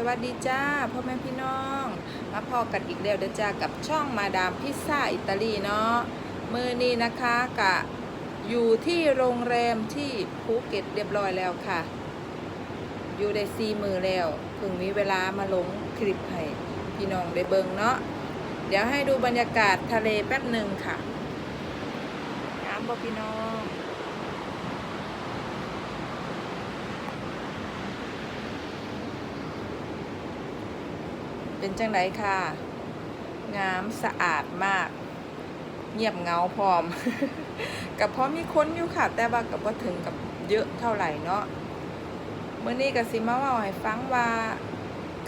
สวัสดีจ้าพ่อแม่พี่น้อง มาพอกันอีกแล้วเด้อจ้ากับช่องมาดามพิซซ่าอิตาลีเนาะมือนี้นะคะกะอยู่ที่โรงแรมที่ภูเก็ตเรียบร้อยแล้วค่ะ อยู่ได้ซีมือแล้วเพิ่งมีเวลามาลงคลิปให้พี่น้องได้เบิงเนาะเดี๋ยวให้ดูบรรยากาศทะเลแป๊บหนึ่งค่ะน้ำบ่พี่น้อง เป็นจังไดค่ะ งามสะอาดมาก เงียบเงาพร้อม กับพร้อมมีคนอยู่ค่ะ แต่ว่ากับว่าถึงกับเยอะเท่าไหร่เนาะเมื่อนี้กับซิมาว่าให้ฟังว่า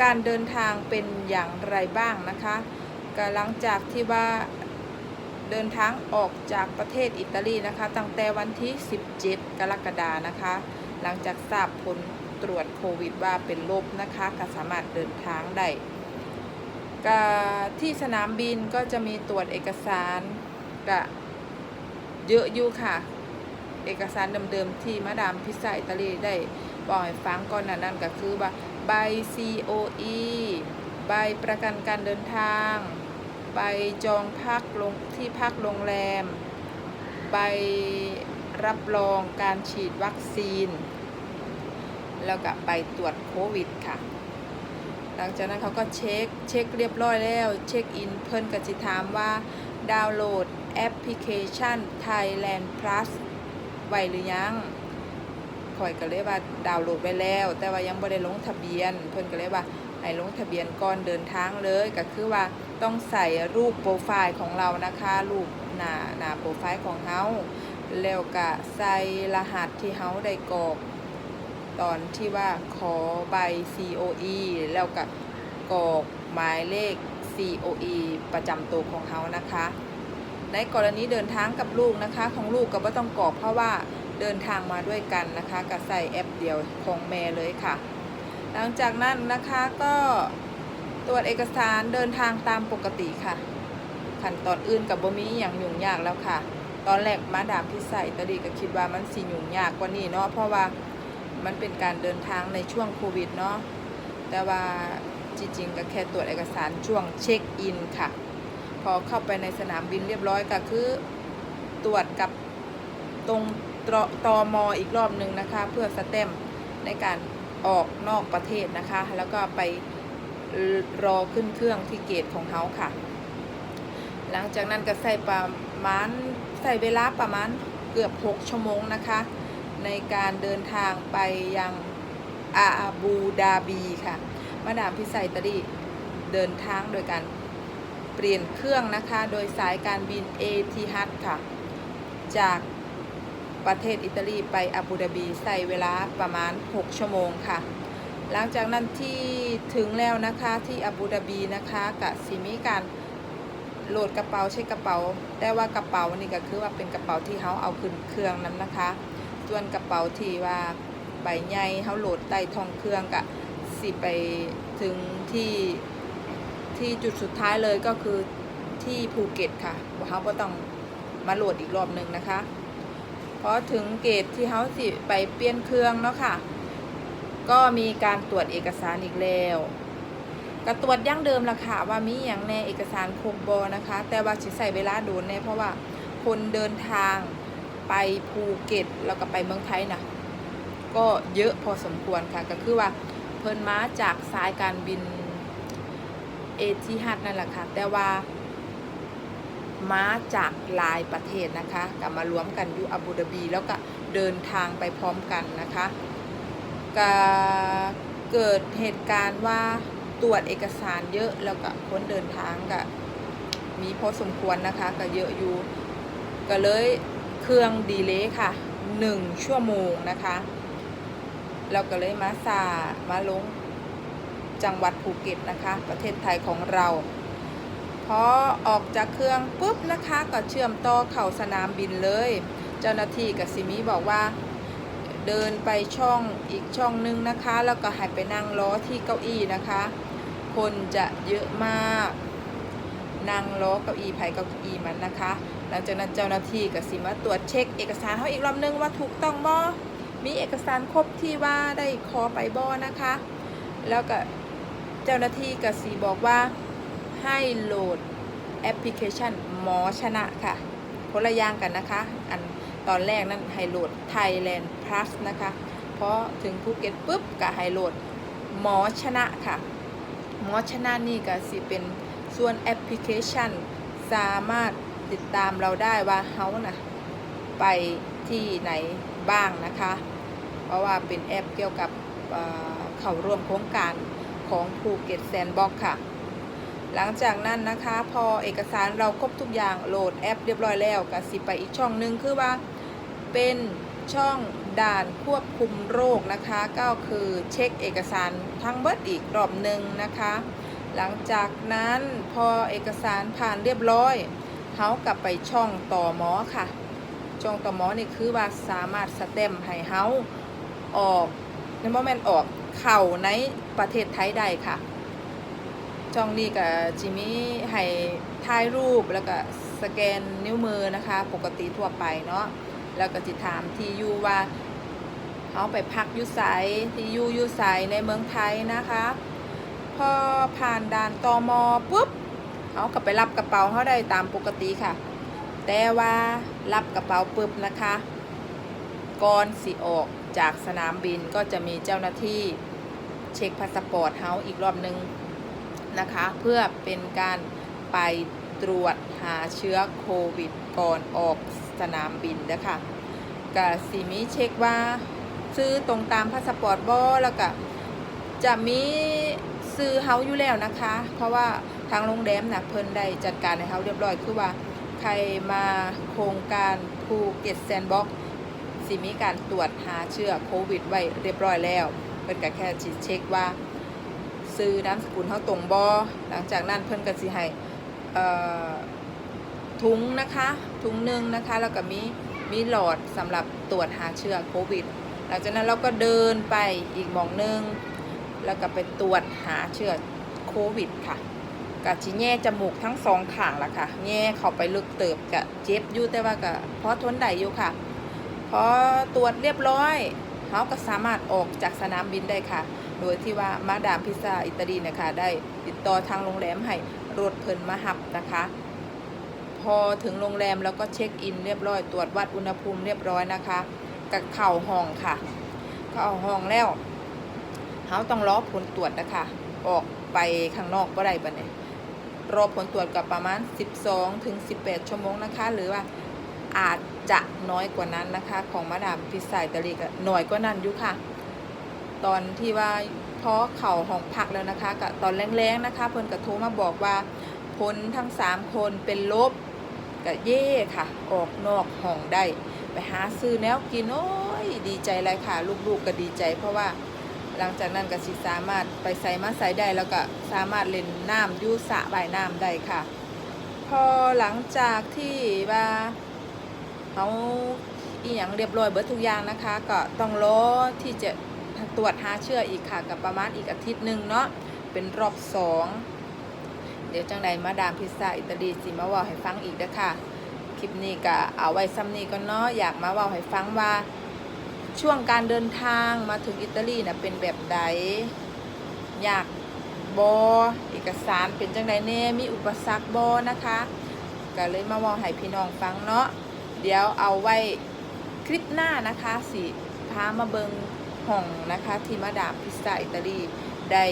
การเดินทางเป็นอย่างไรบ้างนะคะก็หลังจากที่ว่าเดินทางออกจากประเทศอิตาลีนะคะ ตั้งแต่วันที่ 17 กรกฎานะคะ หลังจากทราบผลตรวจโควิดว่าเป็นลบนะคะก็สามารถเดินทางได้ กที่สนามบินก็จะมีตรวจเอกสารก็เยอะอยู่ค่ะ เอกสารเดิมๆที่มาดามพิซซ่าอิตาลีได้บอกให้ฟังก่อนหนานั้นก็คือว่าใบ COE ใบประกันการเดินทาง ใบจองพักลงที่พักโรงแรม ใบรับรองการฉีดวัคซีน แล้วก็ไปตรวจโควิดค่ะ หลังจากนั้นเขาก็เช็คเช็คเรียบร้อยแล้ว เช็คอินเพิ่นก็สิถามว่าดาวน์โหลดแอปพลิเคชัน Thailand Plus ไว้หรือยังข่อยก็เลยว่าดาวน์โหลดไว้แล้ว แต่ว่ายังบ่ได้ลงทะเบียน เพิ่นก็เลยว่าให้ลงทะเบียนก่อนเดินทางเลยก็คือว่าต้องใส่รูปโปรไฟล์ของเรานะคะรูปหน้าหน้าโปรไฟล์ของเฮาแล้วก็ใส่รหัสที่เฮาได้กรอก ตอนที่ว่าขอใบ COE แล้วก็กรอกหมายเลข COE ประจำตัวของเขานะคะ ในกรณีเดินทางกับลูกนะคะ ของลูกก็ไม่ต้องกรอกเพราะว่าเดินทางมาด้วยกันนะคะก็ใส่แอปเดียวของแม่เลยค่ะ หลังจากนั้นนะคะก็ตรวจเอกสารเดินทางตามปกติค่ะขั้นตอนอื่นกับบ่มีอย่างยุ่งยากแล้วค่ะ ตอนแรกมาดามที่ใส่ตอดีก็คิดว่ามันสิยุ่งยากกว่านี้เนาะเพราะว่า มันเป็นการเดินทางในช่วงโควิดเนาะแต่ว่าจริงๆก็แค่ตรวจเอกสารช่วงเช็คอินค่ะ พอเข้าไปในสนามบินเรียบร้อยก็คือตรวจกับตรงตรตอมอีกรอบหนึ่งนะคะ เพื่อสแตมในการออกนอกประเทศนะคะ แล้วก็ไปรอขึ้นเครื่องที่เกตของเขาค่ะ หลังจากนั้นก็ใส่ประมาณใส่เวลาประมาณเกือบ 6 ชั่วโมงนะคะ ในการเดินทางไปยังอาบูดาบีค่ะ มาดามพิไซตาลีเดินทางโดยการเปลี่ยนเครื่องนะคะ โดยสายการบินเอทีฮัดค่ะ จากประเทศอิตาลีไปอาบูดาบีใส่เวลาประมาณ 6 ชั่วโมงค่ะ หลังจากนั้นที่ถึงแล้วนะคะที่อาบูดาบีนะคะกับสิมีการโหลดกระเป๋าเช็คกระเป๋า แต่ว่ากระเป๋านี่ก็คือว่าเป็นกระเป๋าที่เขาเอาขึ้นเครื่องนั้นนะคะ ส่วนกระเป๋าที่ว่าใบใหญ่เขาโหลดใต้ท้องเครื่องกะสิไปถึงที่ที่จุดสุดท้ายเลยก็คือที่ภูเก็ตค่ะเขาก็ต้องมาโหลดอีกรอบหนึ่งนะคะพอถึงเกตที่เขาสิไปเปลี่ยนเครื่องเนาะค่ะ ก็มีการตรวจเอกสารอีกแล้วก็ตรวจยังเดิมละค่ะว่ามีอย่างแน่เอกสารครบบอนะคะ แต่ว่าสิใส่เวลาโดนแน่เพราะว่าคนเดินทาง ไปภูเก็ตแล้วก็ไปเมืองไทยนะก็เยอะพอสมควรค่ะ ก็คือว่าเพิ่นมาจากสายการบินเอทีฮัดนั่นแหละค่ะ แต่ว่ามาจากหลายประเทศนะคะกลับมารวมกันอยู่อาบูดาบี แล้วก็เดินทางไปพร้อมกันนะคะก็เกิดเหตุการณ์ว่าตรวจเอกสารเยอะแล้วก็คนเดินทางก็มีพอสมควรนะคะ ก็เยอะอยู่ ก็เลย รื่องดีเลย์ค่ะ 1 ชั่วโมงนะคะเราก็เลยมาซามาลงจังหวัดภูเก็ตนะคะ ประเทศไทยของเราพอออกจากเครื่องปุ๊บนะคะก็เชื่อมต่อเข่าสนามบินเลย เจ้าหน้าที่กับซิมิบอกว่าเดินไปช่องอีกช่องนึงนะคะ แล้วก็ให้ไปนั่งล้อที่เก้าอี้นะคะ คนจะเยอะมาก นั่งล้อเก้าอี้ไผ่เก้าอี้มันนะคะ หลังจากนั้นเจ้าหน้าที่ก็สิมาตรวจเช็คเอกสารเขาอีกรอบนึงว่าถูกต้องบ่มีเอกสารครบที่ว่าได้ขอไปบ่นะคะ แล้วก็เจ้าหน้าที่กสีบอกว่าให้โหลดแอปพลิเคชันหมอชนะค่ะคนละย่างกันนะคะ อันตอนแรกนั้นให้โหลด Thailand Plus นะคะ เพราะถึงภูเก็ตปุ๊บก็ให้โหลดหมอชนะค่ะ หมอชนะนี่ก็สิเป็นส่วนแอปพลิเคชัน สามารถ ติดตามเราได้ว่าเฮานะไปที่ไหนบ้างนะคะ เพราะว่าเป็นแอปเกี่ยวกับเอ่อเข้าร่วมโครงการของภูเก็ตแซนด์บ็อกค่ะ หลังจากนั้นนะคะพอเอกสารเราครบทุกอย่างโหลดแอปเรียบร้อยแล้วก็สิไปอีกช่องหนึ่งคือว่าเป็นช่องด่านควบคุมโรคนะคะ ก็คือเช็คเอกสารทั้งเบิดอีกรอบหนึ่งนะคะ หลังจากนั้นพอเอกสารผ่านเรียบร้อย เขากลับไปช่องต่อหมอค่ะ ช่องต่อหมอนี่คือว่าสามารถสเต็มให้เฮาออกในโมเมนต์ออกเข่าในประเทศไทยได้ค่ะ ช่องนี้ก็จิมีให้ถ่ายรูปแล้วก็สแกนนิ้วมือนะคะ ปกติทั่วไปเนาะแล้วก็จิถามที่อยู่ว่าเขาไปพักยุไสที่อยู่ยุไสในเมืองไทยนะคะ พอผ่านด่านตอมอปุ๊บ เขาก็ไปรับกระเป๋าเขาได้ตามปกติค่ะ แต่ว่ารับกระเป๋าปุ๊บนะคะก่อนสิออกจากสนามบินก็จะมีเจ้าหน้าที่เช็คพาสปอร์ตเฮาอีกรอบหนึ่งนะคะ เพื่อเป็นการไปตรวจหาเชื้อโควิดก่อนออกสนามบินนะคะก็สีมีเช็คว่า ซื้อตรงตามพาสปอร์ตบอแล้วก็จะมีซื้อเฮาอยู่แล้วนะคะ เพราะว่า ทางโรงแรมนะเพิ่นได้จัดการให้เฮาเรียบร้อยคือว่าใครมาโครงการภูเก็ตแซนด์บ็อกสิมีการตรวจหาเชื้อโควิดไว้เรียบร้อยแล้วเพิ่นก็แค่จิเช็คว่า ซื้อนามสกุลเฮาตรงบอหลังจากนั้นเพิ่นก็สิให้ถุงนะคะถุงหนึ่งนะคะแล้วก็มีมีหลอดสำหรับตรวจหาเชื้อโควิด หลังจากนั้นเราก็เดินไปอีกมองหนึง แล้วก็ไปตรวจหาเชื้อโควิดค่ะ กะชิแง่จมูกทั้งสองข้างละค่ะ แง่เข้าไปลึกเติบกะเจ็บอยู่แต่ว่าก็พอทนได้อยู่ค่ะพอตรวจเรียบร้อยเขาก็สามารถออกจากสนามบินได้ค่ะ โดยที่ว่ามาดามพิซซ่าอิตาลีนะคะ ได้ติดต่อทางโรงแรมให้รถเพิ่นมาหับนะคะ พอถึงโรงแรมแล้วก็เช็คอินเรียบร้อยตรวจวัดอุณหภูมิเรียบร้อยนะคะกับเข่าห้องค่ะเข้าห้องแล้วเขาต้องรอผลตรวจนะคะ ออกไปข้างนอกก็ได้บัดเนี่ย รอผลตรวจกับประมาณ 12ถึง18 ชั่วโมงนะคะ หรือว่าอาจจะน้อยกว่านั้นนะคะ ของมาดามพิซซ่าอิตาลีก็น้อยกว่านั้นอยู่ค่ะ ตอนที่ว่าพอเข่าห้องพักแล้วนะคะกับตอนแรงๆนะคะ เพิ่นก็โทรมาบอกว่าผลทั้ง 3 คนเป็นลบก็เย่ค่ะ ออกนอกห้องได้ ไปหาซื้อแนวกิน โอ้ย ดีใจเลยค่ะ ลูกๆก็ดีใจเพราะว่า หลังจากนั้นก็สิสามารถไปใส่มาใส่ได้แล้วก็สามารถเล่นน้ำยูสระว่ายน้ำได้ค่ะ พอหลังจากที่ว่าเขาอีหยังเรียบร้อยเบิดทุกอย่างนะคะ ก็ต้องรอที่จะตรวจหาเชื้ออีกค่ะกับประมาณอีกอาทิตย์หนึ่งเนาะเป็นรอบสองเดี๋ยวจังใดมาดามพิซซ่าอิตาลีสิมาว่าให้ฟังอีกเด้อค่ะ คลิปนี้ก็เอาไว้ซ้ำนี้ก็เนาะอยากมาว่าให้ฟังว่า ช่วงการเดินทางมาถึงอิตาลีนะเป็นแบบใดอยากบอเอกสารเป็นจังใดแน่มีอุปสรรคบอนะคะก็เลยมาว่าให้พี่น้องฟังเนาะเดี๋ยวเอาไว้คลิปหน้านะคะสิพามาเบิงห้องนะคะที่มาดามพิซซ่าอิตาลีได้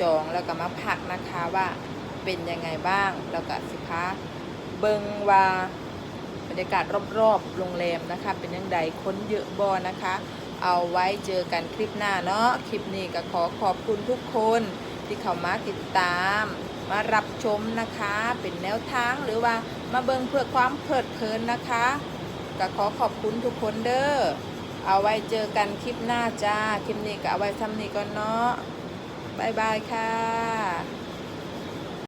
จองแล้วก็มาพักนะคะว่าเป็นยังไงบ้างแล้วก็สิพาเบิงว่า รรยากาศรอบๆโรงแรมนะคะ เป็นยังไงคนเยอะบอนะคะ เอาไว้เจอกันคลิปหน้าเนาะคลิปนี้ก็ขอขอบคุณทุกคนที่เข้ามาติดตาม มารับชมนะคะ เป็นแนวทางหรือว่ามาเบิ่งเพื่อความเพลิดเพลินนะคะก็ขอขอบคุณทุกคนเด้อเอาไว้เจอกันคลิปหน้าจ้า คลิปนี้ก็เอาไว้ซ้ำนี้ก่อนเนาะบายบายค่ะ